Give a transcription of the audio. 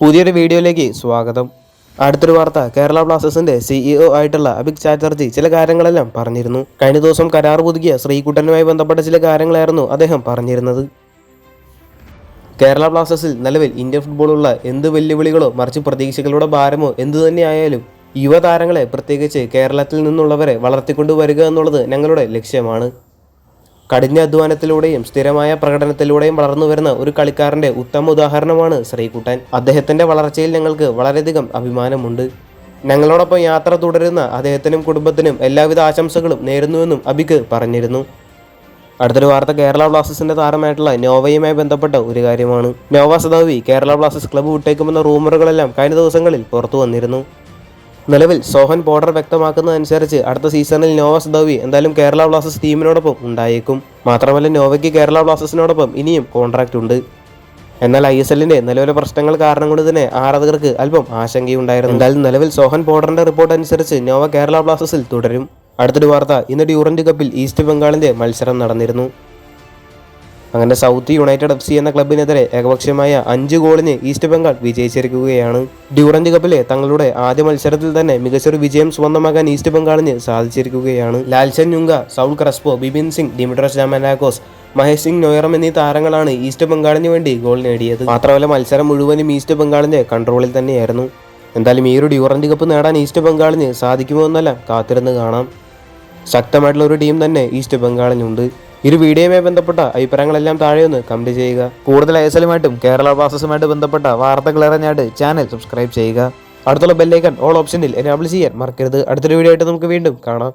പുതിയൊരു വീഡിയോയിലേക്ക് സ്വാഗതം. അടുത്തൊരു വാർത്ത കേരള ബ്ലാസ്റ്റേഴ്സിന്റെ സിഇഒ ആയിട്ടുള്ള അഭിക് ചാറ്റർജി ചില കാര്യങ്ങളെല്ലാം പറഞ്ഞിരുന്നു. കഴിഞ്ഞ ദിവസം കരാർ പുതുക്കിയ ശ്രീകുട്ടനുമായി ബന്ധപ്പെട്ട ചില കാര്യങ്ങളായിരുന്നു അദ്ദേഹം പറഞ്ഞിരുന്നത്. കേരള ബ്ലാസ്റ്റേഴ്സിൽ നിലവിൽ ഇന്ത്യൻ ഫുട്ബോളുള്ള എന്ത് വെല്ലുവിളികളോ മറിച്ച് പ്രതീക്ഷകളുടെ ഭാരമോ എന്തു തന്നെയായാലും യുവതാരങ്ങളെ പ്രത്യേകിച്ച് കേരളത്തിൽ നിന്നുള്ളവരെ വളർത്തിക്കൊണ്ടുവരിക എന്നുള്ളത് ഞങ്ങളുടെ ലക്ഷ്യമാണ്. കഠിന അധ്വാനത്തിലൂടെയും സ്ഥിരമായ പ്രകടനത്തിലൂടെയും വളർന്നു വരുന്ന ഒരു കളിക്കാരന്റെ ഉത്തമ ഉദാഹരണമാണ് ശ്രീകുട്ടൻ. അദ്ദേഹത്തിന്റെ വളർച്ചയിൽ ഞങ്ങൾക്ക് വളരെയധികം അഭിമാനമുണ്ട്. ഞങ്ങളോടൊപ്പം യാത്ര തുടരുന്ന അദ്ദേഹത്തിനും കുടുംബത്തിനും എല്ലാവിധ ആശംസകളും നേരുന്നുവെന്നും അബിക്ക് പറഞ്ഞിരുന്നു. അടുത്തൊരു വാർത്ത കേരള ബ്ലാസ്റ്റേഴ്സിന്റെ താരമായിട്ടുള്ള നോവയുമായി ബന്ധപ്പെട്ട ഒരു കാര്യമാണ്. Noah Sadaoui Kerala Blasters club വിട്ടേക്കുമെന്ന റൂമറുകളെല്ലാം കഴിഞ്ഞ ദിവസങ്ങളിൽ പുറത്തു വന്നിരുന്നു. നിലവിൽ സോഹൻ ബോർഡർ വ്യക്തമാക്കുന്നതനുസരിച്ച് അടുത്ത സീസണിൽ നോവ സദവി എന്തായാലും കേരള ബ്ലാസ്റ്റേഴ്സ് ടീമിനോടൊപ്പം ഉണ്ടായേക്കും. മാത്രമല്ല നോവയ്ക്ക് കേരള ബ്ലാസ്റ്റേഴ്സിനോടൊപ്പം ഇനിയും കോൺട്രാക്റ്റ് ഉണ്ട്. എന്നാൽ ഐ എസ് എല്ലിന്റെ നിലവിലെ പ്രശ്നങ്ങൾ കാരണം കൊണ്ട് തന്നെ ആരാധകർക്ക് അല്പം ആശങ്കയുണ്ടായിരുന്നു. എന്തായാലും നിലവിൽ സോഹൻ ബോർഡറിന്റെ റിപ്പോർട്ട് അനുസരിച്ച് നോവ കേരള ബ്ലാസ്റ്റേഴ്സിൽ തുടരും. അടുത്തൊരു വാർത്ത ഇന്ന് ഡ്യൂറന്റ് കപ്പിൽ ഈസ്റ്റ് ബംഗാളിന്റെ മത്സരം നടന്നിരുന്നു. അങ്ങനെ സൗത്ത് യുണൈറ്റഡ് എഫ് സി എന്ന ക്ലബിനെതിരെ ഏകപക്ഷീയമായ അഞ്ച് ഗോളിന് ഈസ്റ്റ് ബംഗാൾ വിജയിച്ചിരിക്കുകയാണ്. ഡ്യൂറന്റ് കപ്പിലെ തങ്ങളുടെ ആദ്യ മത്സരത്തിൽ തന്നെ മികച്ചൊരു വിജയം സ്വന്തമാക്കാൻ ഈസ്റ്റ് ബംഗാളിന് സാധിച്ചിരിക്കുകയാണ്. Lalchungnunga Saul Crespo Bipin Singh Dimitrios Diamantakos Mahesh Singh Naorem എന്നീ താരങ്ങളാണ് ഈസ്റ്റ് ബംഗാളിന് വേണ്ടി ഗോൾ നേടിയത്. മാത്രമല്ല മത്സരം മുഴുവനും ഈസ്റ്റ് ബംഗാളിന്റെ കൺട്രോളിൽ തന്നെയായിരുന്നു. എന്തായാലും ഈ ഒരു ഡ്യൂറന്റ് കപ്പ് നേടാൻ ഈസ്റ്റ് ബംഗാളിന് സാധിക്കുമോ എന്നല്ല കാത്തിരുന്ന് കാണാം. ശക്തമായിട്ടുള്ള ഒരു ടീം തന്നെ ഈസ്റ്റ് ബംഗാളിനുണ്ട്. ഒരു വീഡിയോയുമായി ബന്ധപ്പെട്ട അഭിപ്രായങ്ങളെല്ലാം താഴെ ഒന്ന് കമന്റ് ചെയ്യുക. കൂടുതൽ ഐസലുമായിട്ടും കേരള ബ്ലാസ്റ്റേഴ്സുമായിട്ട് ബന്ധപ്പെട്ട വാർത്തകൾ അറിഞ്ഞായിട്ട് ചാനൽ സബ്സ്ക്രൈബ് ചെയ്യുക. അടുത്തുള്ള ബെല്ലൈക്കൺ ഓൾ ഓപ്ഷനിൽ എനാബിൾ ചെയ്യാൻ മറക്കരുത്. അടുത്തൊരു വീഡിയോ ആയിട്ട് നമുക്ക് വീണ്ടും കാണാം.